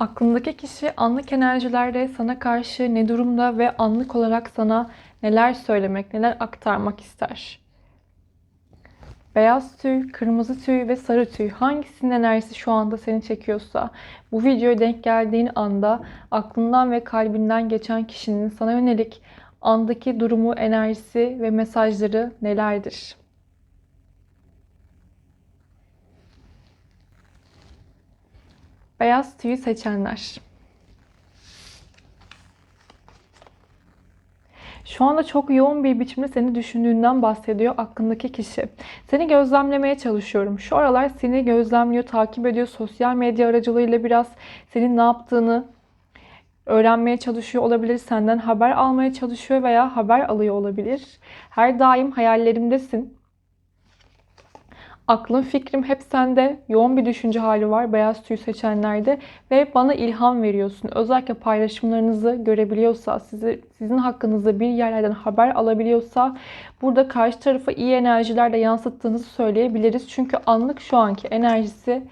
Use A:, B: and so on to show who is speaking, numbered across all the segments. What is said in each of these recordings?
A: Aklındaki kişi anlık enerjilerde sana karşı ne durumda ve anlık olarak sana neler söylemek, neler aktarmak ister? Beyaz tüy, kırmızı tüy ve sarı tüy hangisinin enerjisi şu anda seni çekiyorsa bu videoya denk geldiğin anda aklından ve kalbinden geçen kişinin sana yönelik andaki durumu, enerjisi ve mesajları nelerdir? Beyaz tüyü seçenler. Şu anda çok yoğun bir biçimde seni düşündüğünden bahsediyor aklındaki kişi. Seni gözlemlemeye çalışıyorum. Şu aralar seni gözlemliyor, takip ediyor. Sosyal medya aracılığıyla biraz senin ne yaptığını öğrenmeye çalışıyor olabilir. Senden haber almaya çalışıyor veya haber alıyor olabilir. Her daim hayallerimdesin. Aklım, fikrim hep sende. Yoğun bir düşünce hali var beyaz tüy seçenlerde ve bana ilham veriyorsun. Özellikle paylaşımlarınızı görebiliyorsa, sizi, sizin hakkınızda bir yerlerden haber alabiliyorsa burada karşı tarafa iyi enerjilerle yansıttığınızı söyleyebiliriz. Çünkü anlık şu anki enerjisi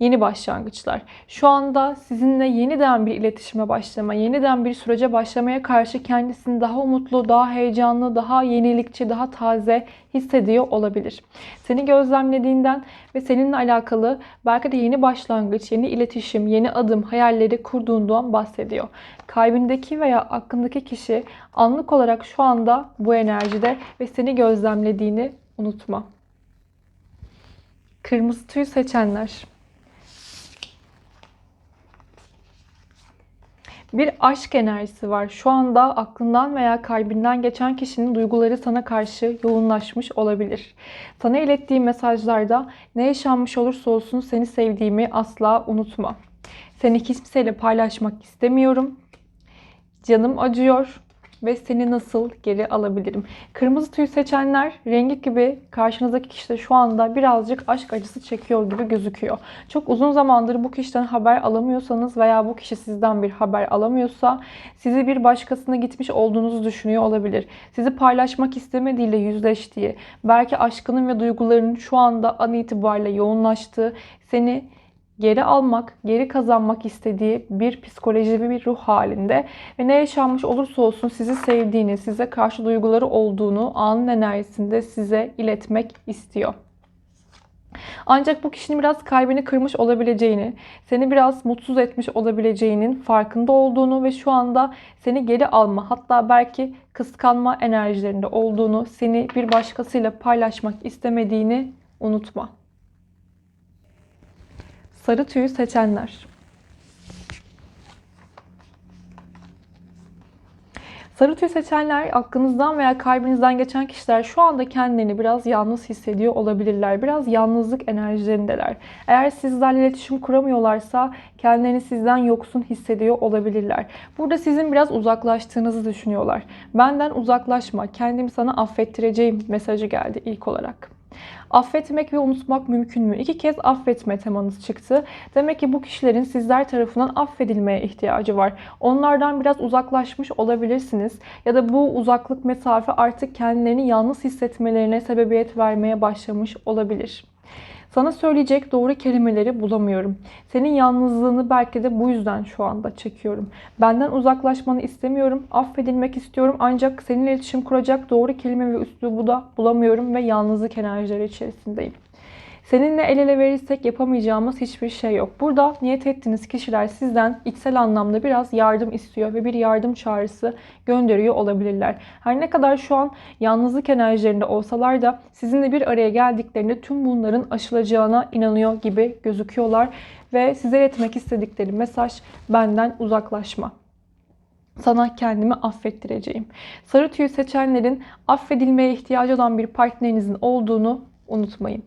A: yeni başlangıçlar. Şu anda sizinle yeniden bir iletişime başlama, yeniden bir sürece başlamaya karşı kendisini daha umutlu, daha heyecanlı, daha yenilikçi, daha taze hissediyor olabilir. Seni gözlemlediğinden ve seninle alakalı belki de yeni başlangıç, yeni iletişim, yeni adım, hayalleri kurduğundan bahsediyor. Kalbindeki veya aklındaki kişi anlık olarak şu anda bu enerjide ve seni gözlemlediğini unutma. Kırmızı tüy seçenler. Bir aşk enerjisi var. Şu anda aklından veya kalbinden geçen kişinin duyguları sana karşı yoğunlaşmış olabilir. Sana ilettiği mesajlarda ne yaşanmış olursa olsun seni sevdiğimi asla unutma. Seni kimseyle paylaşmak istemiyorum. Canım acıyor ve seni nasıl geri alabilirim? Kırmızı tüy seçenler rengi gibi karşınızdaki kişi de şu anda birazcık aşk acısı çekiyor gibi gözüküyor. Çok uzun zamandır bu kişiden haber alamıyorsanız veya bu kişi sizden bir haber alamıyorsa sizi bir başkasına gitmiş olduğunuzu düşünüyor olabilir. Sizi paylaşmak istemediğiyle yüzleştiği, belki aşkının ve duygularının şu anda an itibariyle yoğunlaştığı, seni geri almak, geri kazanmak istediği bir psikoloji ve bir ruh halinde ve ne yaşanmış olursa olsun sizi sevdiğini, size karşı duyguları olduğunu anın enerjisinde size iletmek istiyor. Ancak bu kişinin biraz kalbini kırmış olabileceğini, seni biraz mutsuz etmiş olabileceğinin farkında olduğunu ve şu anda seni geri alma, hatta belki kıskanma enerjilerinde olduğunu, seni bir başkasıyla paylaşmak istemediğini unutma sarı tüyü seçenler. Sarı tüy seçenler aklınızdan veya kalbinizden geçen kişiler şu anda kendilerini biraz yalnız hissediyor olabilirler. Biraz yalnızlık enerjilerindeler. Eğer sizlerle iletişim kuramıyorlarsa kendilerini sizden yoksun hissediyor olabilirler. Burada sizin biraz uzaklaştığınızı düşünüyorlar. Benden uzaklaşma, kendimi sana affettireceğim mesajı geldi ilk olarak. Affetmek ve unutmak mümkün mü? İki kez affetme temanız çıktı. Demek ki bu kişilerin sizler tarafından affedilmeye ihtiyacı var. Onlardan biraz uzaklaşmış olabilirsiniz. Ya da bu uzaklık mesafe artık kendilerini yalnız hissetmelerine sebebiyet vermeye başlamış olabilir. Sana söyleyecek doğru kelimeleri bulamıyorum. Senin yalnızlığını belki de bu yüzden şu anda çekiyorum. Benden uzaklaşmanı istemiyorum. Affedilmek istiyorum. Ancak seninle iletişim kuracak doğru kelime ve üslubu da bulamıyorum ve yalnızlık enerjileri içerisindeyim. Seninle el ele verirsek yapamayacağımız hiçbir şey yok. Burada niyet ettiğiniz kişiler sizden içsel anlamda biraz yardım istiyor ve bir yardım çağrısı gönderiyor olabilirler. Her ne kadar şu an yalnızlık enerjilerinde olsalar da sizinle bir araya geldiklerinde tüm bunların aşılacağına inanıyor gibi gözüküyorlar ve size iletmek istedikleri mesaj benden uzaklaşma sana kendimi affettireceğim. Sarı tüyü seçenlerin affedilmeye ihtiyacı olan bir partnerinizin olduğunu unutmayın.